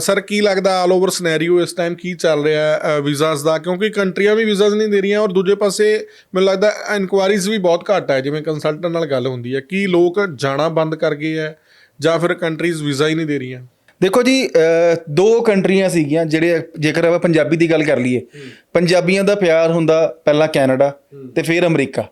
Sir ਕੀ ਲੱਗਦਾ all over scenario ਇਸ ਟਾਈਮ ਕੀ ਚੱਲ ਰਿਹਾ ਹੈ ਵੀਜ਼ਾਸ ਦਾ? ਕਿਉਂਕਿ ਕੰਟਰੀਆਂ ਵੀ ਵੀਜ਼ਾਸ ਨਹੀਂ ਦੇ ਰਹੀਆਂ ਔਰ ਦੂਜੇ ਪਾਸੇ ਮੈਨੂੰ ਲੱਗਦਾ ਇਨਕੁਆਇਰੀਜ਼ ਵੀ ਬਹੁਤ ਘੱਟ ਹੈ ਜਿਵੇਂ ਕੰਸਲਟੈਂਟ ਨਾਲ ਗੱਲ ਹੁੰਦੀ ਹੈ ਕੀ ਲੋਕ ਜਾਣਾ ਬੰਦ ਕਰ ਗਏ ਹੈ ਜਾਂ ਫਿਰ ਕੰਟਰੀਜ਼ ਵੀਜ਼ਾ ਹੀ ਨਹੀਂ ਦੇ ਰਹੀਆਂ? ਦੇਖੋ ਜੀ ਦੋ ਕੰਟਰੀਆਂ ਸੀਗੀਆਂ ਜਿਹੜੇ ਜੇਕਰ ਆਪਾਂ ਪੰਜਾਬੀ ਦੀ ਗੱਲ ਕਰ ਲਈਏ ਪੰਜਾਬੀਆਂ ਦਾ ਪਿਆਰ ਹੁੰਦਾ ਪਹਿਲਾਂ ਕੈਨੇਡਾ ਤੇ ਫਿਰ ਅਮਰੀਕਾ।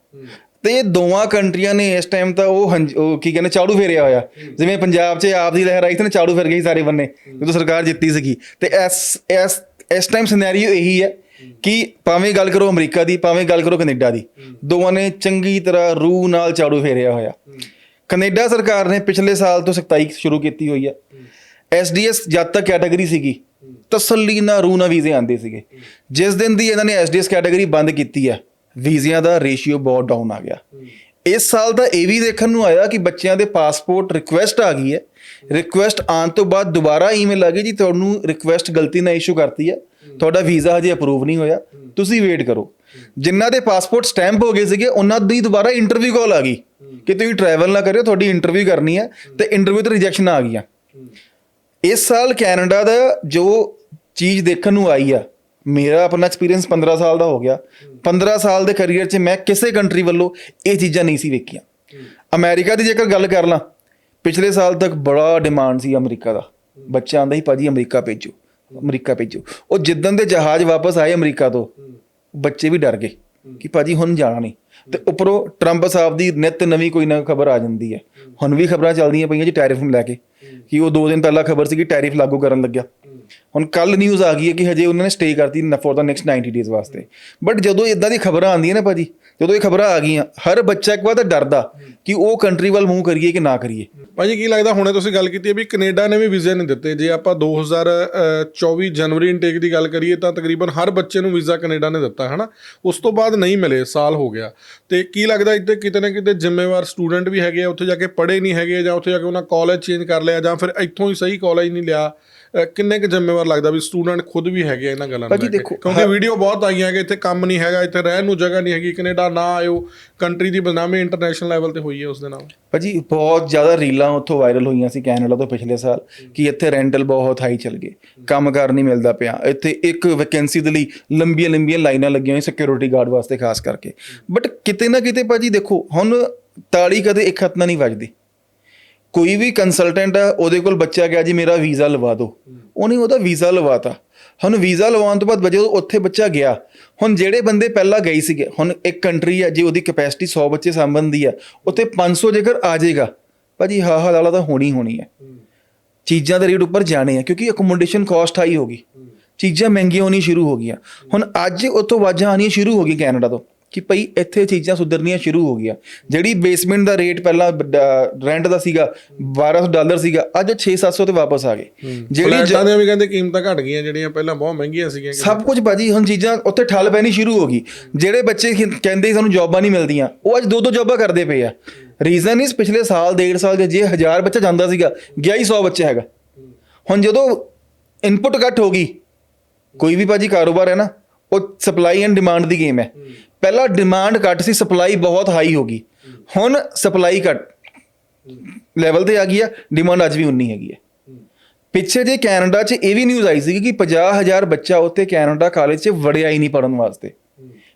ਤੇ ਇਹ ਦੋਵਾਂ ਕੰਟਰੀਆਂ ਨੇ ਇਸ ਟਾਈਮ ਤਾਂ ਉਹ ਕੀ ਕਹਿੰਦੇ ਝਾੜੂ ਫੇਰਿਆ ਹੋਇਆ। ਜਿਵੇਂ ਪੰਜਾਬ 'ਚ ਆਪ ਦੀ ਲਹਿਰ ਆਈ ਸੀ ਨਾ ਝਾੜੂ ਫਿਰ ਗਈ ਸਾਰੇ ਬੰਨੇ। ਜਦੋਂ ਸਰਕਾਰ ਜਿੱਤੀ ਸੀਗੀ। ਤੇ ਇਸ ਇਸ ਇਸ ਟਾਈਮ ਸਿਨੈਰੀਓ ਇਹੀ ਹੈ ਕਿ ਭਾਵੇਂ ਗੱਲ ਕਰੋ ਅਮਰੀਕਾ ਦੀ ਭਾਵੇਂ ਗੱਲ ਕਰੋ ਕੈਨੇਡਾ ਦੀ ਦੋਵਾਂ ਨੇ ਚੰਗੀ ਤਰ੍ਹਾਂ ਰੂਹ ਨਾਲ ਝਾੜੂ ਫੇਰਿਆ ਹੋਇਆ। ਕੈਨੇਡਾ ਸਰਕਾਰ ਨੇ ਪਿਛਲੇ ਸਾਲ ਤੋਂ ਸਖਤਾਈ ਸ਼ੁਰੂ ਕੀਤੀ ਹੋਈ ਹੈ। ਐਸਡੀਐਸ ਜਦ ਤੱਕ ਕੈਟਾਗਰੀ ਸੀਗੀ ਤਸੱਲੀ ਨਾਲ ਰੂਹ ਨਾਲ ਵੀਜ਼ੇ ਆਉਂਦੇ ਸੀਗੇ। ਜਿਸ ਦਿਨ ਦੀ ਇਹਨਾਂ ਨੇ ਐਸਡੀਐਸ ਕੈਟਾਗਰੀ ਬੰਦ ਕੀਤੀ ਹੈ ਵੀਜ਼ਿਆਂ ਦਾ ਰੇਸ਼ੀਓ ਬਹੁਤ ਡਾਊਨ ਆ ਗਿਆ। ਇਸ ਸਾਲ ਦਾ ਇਹ ਵੀ ਦੇਖਣ ਨੂੰ ਆਇਆ ਕਿ ਬੱਚਿਆਂ ਦੇ ਪਾਸਪੋਰਟ ਰਿਕੁਐਸਟ ਆ ਗਈ ਹੈ। ਰਿਕੁਐਸਟ ਆਉਣ ਤੋਂ ਬਾਅਦ ਦੁਬਾਰਾ ਈਮੇਲ ਆ ਗਈ ਜੀ, ਤੁਹਾਨੂੰ ਰਿਕੁਐਸਟ ਗਲਤੀ ਨਾਲ ਇਸ਼ੂ ਕਰਤੀ ਹੈ। ਤੁਹਾਡਾ ਵੀਜ਼ਾ ਹਜੇ ਅਪਰੂਵ ਨਹੀਂ ਹੋਇਆ। ਤੁਸੀਂ ਵੇਟ ਕਰੋ। ਜਿਨ੍ਹਾਂ ਦੇ ਪਾਸਪੋਰਟ ਸਟੈਂਪ ਹੋ ਗਏ ਸੀਗੇ, ਉਹਨਾਂ ਦੀ ਦੁਬਾਰਾ ਇੰਟਰਵਿਊ ਕਾਲ ਆ ਗਈ। ਕਿ ਤੁਸੀਂ ਟਰੈਵਲ ਨਾ ਕਰਿਓ, ਤੁਹਾਡੀ ਇੰਟਰਵਿਊ ਕਰਨੀ ਹੈ ਤੇ ਇੰਟਰਵਿਊ ਤੇ ਰਿਜੈਕਸ਼ਨ ਆ ਗਈਆਂ। ਇਸ ਸਾਲ ਕੈਨੇਡਾ ਦਾ ਜੋ ਚੀਜ਼ ਦੇਖਣ ਨੂੰ ਆਈ ਆ ਮੇਰਾ ਆਪਣਾ ਐਕਸਪੀਰੀਅੰਸ 15 ਸਾਲ ਦਾ ਹੋ ਗਿਆ। 15 ਸਾਲ ਦੇ ਕੈਰੀਅਰ 'ਚ ਮੈਂ ਕਿਸੇ ਕੰਟਰੀ ਵੱਲੋਂ ਇਹ ਚੀਜ਼ਾਂ ਨਹੀਂ ਸੀ ਵੇਖੀਆਂ। ਅਮਰੀਕਾ ਦੀ ਜੇਕਰ ਗੱਲ ਕਰ ਲਾਂ, ਪਿਛਲੇ ਸਾਲ ਤੱਕ ਬੜਾ ਡਿਮਾਂਡ ਸੀ ਅਮਰੀਕਾ ਦਾ। ਬੱਚਾ ਆਂਦਾ ਹੀ ਭਾਜੀ ਅਮਰੀਕਾ ਭੇਜੋ ਅਮਰੀਕਾ ਭੇਜੋ। ਉਹ ਜਿੱਦਣ ਦੇ ਜਹਾਜ਼ ਵਾਪਸ ਆਏ ਅਮਰੀਕਾ ਤੋਂ, ਬੱਚੇ ਵੀ ਡਰ ਗਏ ਕਿ ਭਾਜੀ ਹੁਣ ਜਾਣਾ ਨਹੀਂ। ਤੇ ਉੱਪਰੋਂ ਟਰੰਪ ਸਾਹਿਬ ਦੀ ਨਿਤ ਨਵੀਂ ਕੋਈ ਨਾ ਖਬਰ ਆ ਜਾਂਦੀ ਹੈ। ਹੁਣ ਵੀ ਖਬਰਾਂ ਚੱਲਦੀਆਂ ਪਈਆਂ ਜੀ ਟੈਰਿਫ ਨੂੰ ਲੈ ਕੇ, ਕਿ ਉਹ 2 ਦਿਨ ਪਹਿਲਾਂ ਖਬਰ ਸੀ ਕਿ ਟੈਰਿਫ ਲਾਗੂ ਕਰਨ ਲੱਗਿਆ। ਹੁਣ ਕੱਲ ਨਿਊਜ਼ ਆ ਗਈ ਹੈ ਕਿ ਹਜੇ ਉਹਨਾਂ ਨੇ ਸਟੇ ਕਰਤੀ ਫॉर ਦਾ ਨੈਕਸਟ 90 ਡੇਜ਼ ਵਾਸਤੇ। ਬਟ ਜਦੋਂ ਇਦਾਂ ਦੀ ਖਬਰਾਂ ਆਉਂਦੀਆਂ ਨੇ ਭਾਜੀ, ਜਦੋਂ ਇਹ ਖਬਰਾਂ ਆ ਗਈਆਂ, ਹਰ ਬੱਚਾ ਇੱਕ ਵਾਰ ਤਾਂ ਡਰਦਾ ਕਿ ਉਹ ਕੰਟਰੀ ਵੱਲ ਮੂੰਹ ਕਰੀਏ ਕਿ ਨਾ ਕਰੀਏ। ਭਾਜੀ, ਕੀ ਲੱਗਦਾ ਹੁਣੇ ਤੁਸੀਂ ਗੱਲ ਕੀਤੀ ਹੈ ਵੀ ਕੈਨੇਡਾ ਨੇ ਵੀ ਵੀਜ਼ੇ ਨਹੀਂ ਦਿੱਤੇ। ਜੇ ਆਪਾਂ 2024 ਜਨਵਰੀ ਇਨਟੇਕ ਦੀ ਗੱਲ ਕਰੀਏ ਤਾਂ ਤਕਰੀਬਨ ਹਰ ਬੱਚੇ ਨੂੰ ਵੀਜ਼ਾ ਕੈਨੇਡਾ ਨੇ ਦਿੱਤਾ ਹੈ ਨਾ ਉਸ ਤੋਂ ਬਾਅਦ ਨਹੀਂ ਮਿਲੇ, ਸਾਲ ਹੋ ਗਿਆ। ਤੇ ਕੀ ਲੱਗਦਾ ਇੱਥੇ ਕਿਤੇ ਨਾ ਕਿਤੇ ਜ਼ਿੰਮੇਵਾਰ ਸਟੂਡੈਂਟ ਵੀ ਹੈਗੇ ਆ, ਉੱਥੇ ਜਾ ਕੇ ਪੜ੍ਹੇ ਨਹੀਂ ਹੈਗੇ ਜਾਂ ਉੱਥੇ ਜਾ ਕੇ ਉਹਨਾਂ ਕਾਲਜ ਚੇਂਜ ਕਰ ਲਿਆ ਜਾਂ ਫਿਰ ਇੱਥੋਂ ਹੀ ਸਹੀ ਕਾਲਜ ਨਹੀਂ ਲਿਆ ਕਿੰਨੇ ਕੁ ਜ਼ਿੰਮੇਵਾਰ ਲੱਗਦਾ ਵੀ ਸਟੂਡੈਂਟ ਖੁਦ ਵੀ ਹੈਗੇ ਇਹਨਾਂ ਗੱਲਾਂ ਨੂੰ ਕਿਉਂਕਿ ਵੀਡੀਓ ਬਹੁਤ ਆਈਆਂ ਕਿ ਇੱਥੇ ਕੰਮ ਨਹੀਂ ਹੈਗਾ ਇੱਥੇ ਰਹਿਣ ਨੂੰ ਜਗ੍ਹਾ ਨਹੀਂ ਹੈਗੀ ਕੈਨੇਡਾ ਨਾ ਆਇਓ ਕੰਟਰੀ ਦੀ ਬਦਨਾਮੀ ਇੰਟਰਨੈਸ਼ਨਲ ਲੈਵਲ ਤੇ ਹੋਈ ਹੈ ਉਸ ਦੇ ਨਾਲ। ਭਾਜੀ ਬਹੁਤ ਜ਼ਿਆਦਾ ਰੀਲਾਂ ਉੱਥੋਂ ਵਾਇਰਲ ਹੋਈਆਂ ਸੀ ਕੈਨੇਡਾ ਤੋਂ ਪਿਛਲੇ ਸਾਲ ਕਿ ਇੱਥੇ ਰੈਂਟਲ ਬਹੁਤ ਹਾਈ ਚੱਲ ਗਏ ਕੰਮਕਾਰ ਨਹੀਂ ਮਿਲਦਾ ਪਿਆ। ਇੱਥੇ ਇੱਕ ਵੈਕੈਂਸੀ ਦੇ ਲਈ ਲੰਬੀਆਂ ਲੰਬੀਆਂ ਲਾਈਨਾਂ ਲੱਗੀਆਂ ਹੋਈਆਂ ਸਿਕਿਉਰਿਟੀ ਗਾਰਡ ਵਾਸਤੇ ਖਾਸ ਕਰਕੇ। ਬਟ ਕਿਤੇ ਨਾ ਕਿਤੇ ਭਾਜੀ ਦੇਖੋ ਹੁਣ ਤਾੜੀ ਕਦੇ ਇੱਕ ਹੱਥ ਨਾਲ ਨਹੀਂ ਵੱਜਦੀ। ਕੋਈ ਵੀ ਕੰਸਲਟੈਂਟ ਹੈ, ਉਹਦੇ ਕੋਲ ਬੱਚਾ ਗਿਆ ਜੀ, ਮੇਰਾ ਵੀਜ਼ਾ ਲਵਾ ਦਿਓ। ਉਹਨੇ ਉਹਦਾ ਵੀਜ਼ਾ ਲਵਾਤਾ। ਹੁਣ ਵੀਜ਼ਾ ਲਵਾਉਣ ਤੋਂ ਬਾਅਦ ਜਦੋਂ ਉੱਥੇ ਬੱਚਾ ਗਿਆ, ਹੁਣ ਜਿਹੜੇ ਬੰਦੇ ਪਹਿਲਾਂ ਗਏ ਸੀਗੇ, ਹੁਣ ਇੱਕ ਕੰਟਰੀ ਹੈ ਜੇ ਉਹਦੀ ਕੈਪੈਸਿਟੀ 100 ਬੱਚੇ ਸਾਂਭਣ ਦੀ ਹੈ, ਉੱਥੇ 500 ਜੇਕਰ ਆ ਜਾਏਗਾ, ਭਾਜੀ ਹਾ ਹਾ ਲਾਲਾ ਤਾਂ ਹੋਣੀ ਹੋਣੀ ਹੈ। ਚੀਜ਼ਾਂ ਦੇ ਰੇਟ ਉੱਪਰ ਜਾਣੇ ਆ, ਕਿਉਂਕਿ ਅਕੋਮੋਡੇਸ਼ਨ ਕਾਸਟ ਹਾਈ ਹੋ ਗਈ। ਚੀਜ਼ਾਂ ਮਹਿੰਗੀਆਂ ਹੋਣੀ ਸ਼ੁਰੂ ਹੋ ਗਈਆਂ। ਹੁਣ ਅੱਜ ਉੱਥੋਂ ਆਵਾਜ਼ਾਂ ਆਉਣੀਆਂ ਸ਼ੁਰੂ ਹੋ ਗਈ ਕੈਨੇਡਾ ਤੋਂ। ਕਿ ਭਈ ਇੱਥੇ ਚੀਜ਼ਾਂ ਸੁਧਰਨੀਆਂ ਸ਼ੁਰੂ ਹੋ ਗਈਆਂ। ਜਿਹੜੀ ਬੇਸਮੈਂਟ ਦਾ ਰੇਟ ਪਹਿਲਾਂ ਰੈਂਟ ਦਾ ਸੀਗਾ 1200 ਡਾਲਰ ਸੀਗਾ ਅੱਜ 6-700 ਤੇ ਵਾਪਸ ਆ ਗਏ। ਜਿਹੜੀ ਦੀਆਂ ਵੀ ਕਹਿੰਦੇ ਕੀਮਤਾਂ ਘਟ ਗਈਆਂ ਜਿਹੜੀਆਂ ਪਹਿਲਾਂ ਬਹੁਤ ਮਹਿੰਗੀਆਂ ਸੀਗੀਆਂ ਸਭ ਕੁਝ ਬਾਜੀ ਹੁਣ ਚੀਜ਼ਾਂ ਉੱਥੇ ਠੱਲ ਪੈਣੀ ਸ਼ੁਰੂ ਹੋ ਗਈ। ਜਿਹੜੇ ਬੱਚੇ ਕਹਿੰਦੇ ਸਾਨੂੰ ਜੌਬਾਂ ਨਹੀਂ ਮਿਲਦੀਆਂ ਉਹ ਅੱਜ ਦੋ ਦੋ ਜੌਬਾਂ ਕਰਦੇ ਪਏ ਆ। ਰੀਜ਼ਨ ਇਸ ਪਿਛਲੇ ਸਾਲ ਡੇਢ ਸਾਲ ਦੇ ਜੇ 1000 ਬੱਚਾ ਜਾਂਦਾ ਸੀਗਾ ਗਿਆ ਹੀ 100 ਬੱਚਾ ਹੈਗਾ। ਹੁਣ ਜਦੋਂ ਇਨਪੁਟ ਘੱਟ ਹੋ ਗਈ ਕੋਈ ਵੀ ਬਾਜੀ ਕਾਰੋਬਾਰ ਹੈ ਨਾ ਉਹ ਸਪਲਾਈ ਐਂਡ ਡਿਮਾਂਡ ਦੀ ਗੇਮ ਹੈ। ਪਹਿਲਾਂ ਡਿਮਾਂਡ ਘੱਟ ਸੀ ਸਪਲਾਈ ਬਹੁਤ ਹਾਈ ਹੋ ਗਈ। ਹੁਣ ਸਪਲਾਈ ਘੱਟ ਲੈਵਲ ਤੇ ਆ ਗਈ ਆ ਡਿਮਾਂਡ ਅੱਜ ਵੀ ਉਨੀ ਹੈਗੀ ਹੈ। ਪਿੱਛੇ ਜੇ ਕੈਨੇਡਾ 'ਚ ਇਹ ਵੀ ਨਿਊਜ਼ ਆਈ ਸੀ ਕਿ 50000 ਬੱਚਾ ਉੱਥੇ ਕੈਨੇਡਾ ਕਾਲਜ 'ਚ ਵੜਿਆ ਹੀ ਨਹੀਂ ਪੜਨ ਵਾਸਤੇ।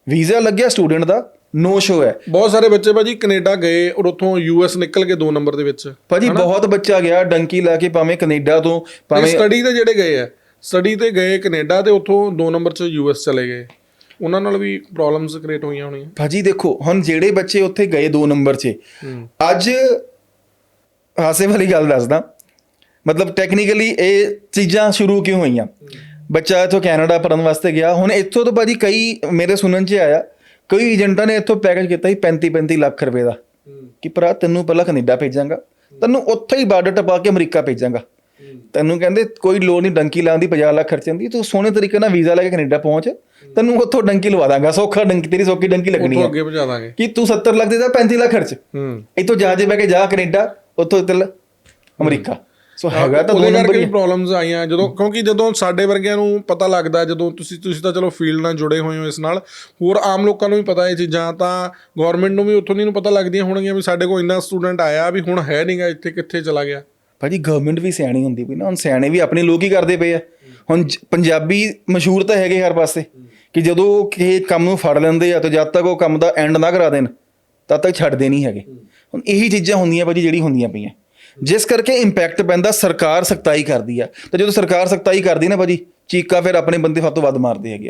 ਵੀਜ਼ਾ ਲੱਗਿਆ ਸਟੂਡੈਂਟ ਦਾ ਨੋ ਸ਼ੋ ਹੈ। ਬਹੁਤ ਸਾਰੇ ਬੱਚੇ ਭਾਜੀ ਕੈਨੇਡਾ ਗਏ ਔਰ ਉੱਥੋਂ ਯੂਐਸ ਨਿਕਲ ਕੇ 2 ਨੰਬਰ ਦੇ ਵਿੱਚ। ਭਾਜੀ ਬਹੁਤ ਬੱਚਾ ਗਿਆ ਡੰਕੀ ਲਾ ਕੇ ਭਾਵੇਂ ਕੈਨੇਡਾ ਤੋਂ ਭਾਵੇਂ ਸਟੱਡੀ ਤੇ ਜਿਹੜੇ ਗਏ ਆ ਸਟੱਡੀ ਤੇ ਗਏ ਕੈਨੇਡਾ ਤੇ ਉੱਥੋਂ 2 ਨੰਬਰ 'ਚ ਯੂਐਸ ਚਲੇ ਗਏ। ਉਹਨਾਂ ਨਾਲ ਵੀ ਪ੍ਰੋਬਲਮਸ ਕ੍ਰੀਏਟ ਹੋਈਆਂ ਹੋਣੀਆਂ। ਭਾਜੀ ਦੇਖੋ ਹੁਣ ਜਿਹੜੇ ਬੱਚੇ ਉੱਥੇ ਗਏ 2 ਨੰਬਰ 'ਚ ਅੱਜ ਹਾਸੇ ਵਾਲੀ ਗੱਲ ਦੱਸਦਾ। ਮਤਲਬ ਟੈਕਨੀਕਲੀ ਇਹ ਚੀਜ਼ਾਂ ਸ਼ੁਰੂ ਕਿਉਂ ਹੋਈਆਂ? ਬੱਚਾ ਇੱਥੋਂ ਕੈਨੇਡਾ ਪੜਨ ਵਾਸਤੇ ਗਿਆ। ਹੁਣ ਇੱਥੋਂ ਤੋਂ ਭਾਜੀ ਕਈ ਮੇਰੇ ਸੁਣਨ 'ਚ ਆਇਆ ਕਈ ਏਜੰਟਾਂ ਨੇ ਇੱਥੋਂ ਪੈਕੇਜ ਕੀਤਾ ਸੀ 35 35 ਲੱਖ ਰੁਪਏ ਦਾ। ਕਿ ਭਰਾ ਤੈਨੂੰ ਪਹਿਲਾਂ ਕੈਨੇਡਾ ਭੇਜਾਂਗਾ। ਤੈਨੂੰ ਉੱਥੇ ਹੀ ਬਾਰਡਰ ਟਪਾ ਕੇ ਅਮਰੀਕਾ ਭੇਜਾਂਗਾ। ਤੈਨੂੰ ਕਹਿੰਦੇ ਕੋਈ ਲੋੜ ਨਹੀਂ ਡੰਕੀ ਲਾਉਣ ਦੀ 50 ਲੱਖ ਖਰਚਣ ਦੀ ਤੂੰ ਸੋਹਣੇ ਤਰੀਕੇ ਨਾਲ ਵੀਜ਼ਾ ਲੈ ਕੇ ਕੈਨੇਡਾ ਪਹੁੰਚ ਤੈਨੂੰ ਉੱਥੋਂ ਡੰਕੀ ਲਵਾ ਦਾਂਗਾ ਸੌਖਾ ਡੰਕੀ ਤੇਰੀ ਸੌਖੀ ਡੰਕੀ ਲੱਗਣੀ ਹੈ ਅੱਗੇ ਪਹੁੰਚਾ ਦਾਂਗੇ। ਕਿ ਤੂੰ 70 ਲੱਖ ਦੇ ਦਾ 35 ਲੱਖ ਖਰਚ। ਹੂੰ। ਇੱਥੋਂ ਜਹਾਜ਼ੇ ਬਹਿ ਕੇ ਜਾ ਕੈਨੇਡਾ ਉੱਥੋਂ ਤਿਲ ਅਮਰੀਕਾ। ਸੋ ਹੈਗਾ ਤਾਂ ਦੋ ਨੰਬਰ ਵੀ ਪ੍ਰੋਬਲਮਸ ਆਈਆਂ। ਜਦੋਂ ਕਿਉਂਕਿ ਜਦੋਂ ਸਾਡੇ ਵਰਗਿਆਂ ਨੂੰ ਪਤਾ ਲੱਗਦਾ ਜਦੋਂ ਤੁਸੀਂ ਤੁਸੀਂ ਤਾਂ ਚਲੋ ਫੀਲਡ ਨਾਲ ਜੁੜੇ ਹੋਏ ਹੋ ਇਸ ਨਾਲ ਹੋਰ ਆਮ ਲੋਕਾਂ ਨੂੰ ਵੀ ਪਤਾ ਇਹ ਚੀਜ਼ਾਂ ਤਾਂ ਗਵਰਨਮੈਂਟ ਨੂੰ ਵੀ ਉੱਥੋਂ ਦੀ ਨੂੰ ਪਤਾ ਲੱਗਦੀਆਂ ਹੋਣਗੀਆਂ ਵੀ ਸਾਡੇ ਕੋਲ ਇੰਨਾ ਸਟੂਡੈਂਟ ਆਇਆ ਵੀ ਹੁਣ ਹੈ ਨਹੀਂਗਾ ਇੱਥੇ ਕਿੱਥੇ ਚਲਾ ਗਿਆ। ਭਾਜੀ ਗਵਰਨਮੈਂਟ ਵੀ ਸਿਆਣੀ ਹੁੰਦੀ ਪਈ ਨਾ, ਹੁਣ ਸਿਆਣੇ ਵੀ ਆਪਣੇ ਲੋਕ ਹੀ ਕਰਦੇ ਪਏ ਆ। ਹੁਣ ਪੰਜਾਬੀ ਮਸ਼ਹੂਰ ਤਾਂ ਹੈਗੇ ਹਰ ਪਾਸੇ ਕਿ ਜਦੋਂ ਕਿਸੇ ਕੰਮ ਨੂੰ ਫੜ ਲੈਂਦੇ ਆ ਤਾਂ ਜਦ ਤੱਕ ਉਹ ਕੰਮ ਦਾ ਐਂਡ ਨਾ ਕਰਾ ਦੇਣ, ਤਦ ਤੱਕ ਛੱਡਦੇ ਨਹੀਂ ਹੈਗੇ। ਹੁਣ ਇਹੀ ਚੀਜ਼ਾਂ ਹੁੰਦੀਆਂ ਭਾਜੀ ਜਿਹੜੀ ਹੁੰਦੀਆਂ ਪਈਆਂ। ਜਿਸ ਕਰਕੇ ਇੰਪੈਕਟ ਪੈਂਦਾ, ਸਰਕਾਰ ਸਖਤਾਈ ਕਰਦੀ ਆ। ਤੇ ਜਦੋਂ ਸਰਕਾਰ ਸਖਤਾਈ ਕਰਦੀ ਨਾ ਭਾਜੀ, ਚੀਕਾ ਫਿਰ ਆਪਣੇ ਬੰਦੇ ਸਭ ਤੋਂ ਵੱਧ ਮਾਰਦੇ ਹੈਗੇ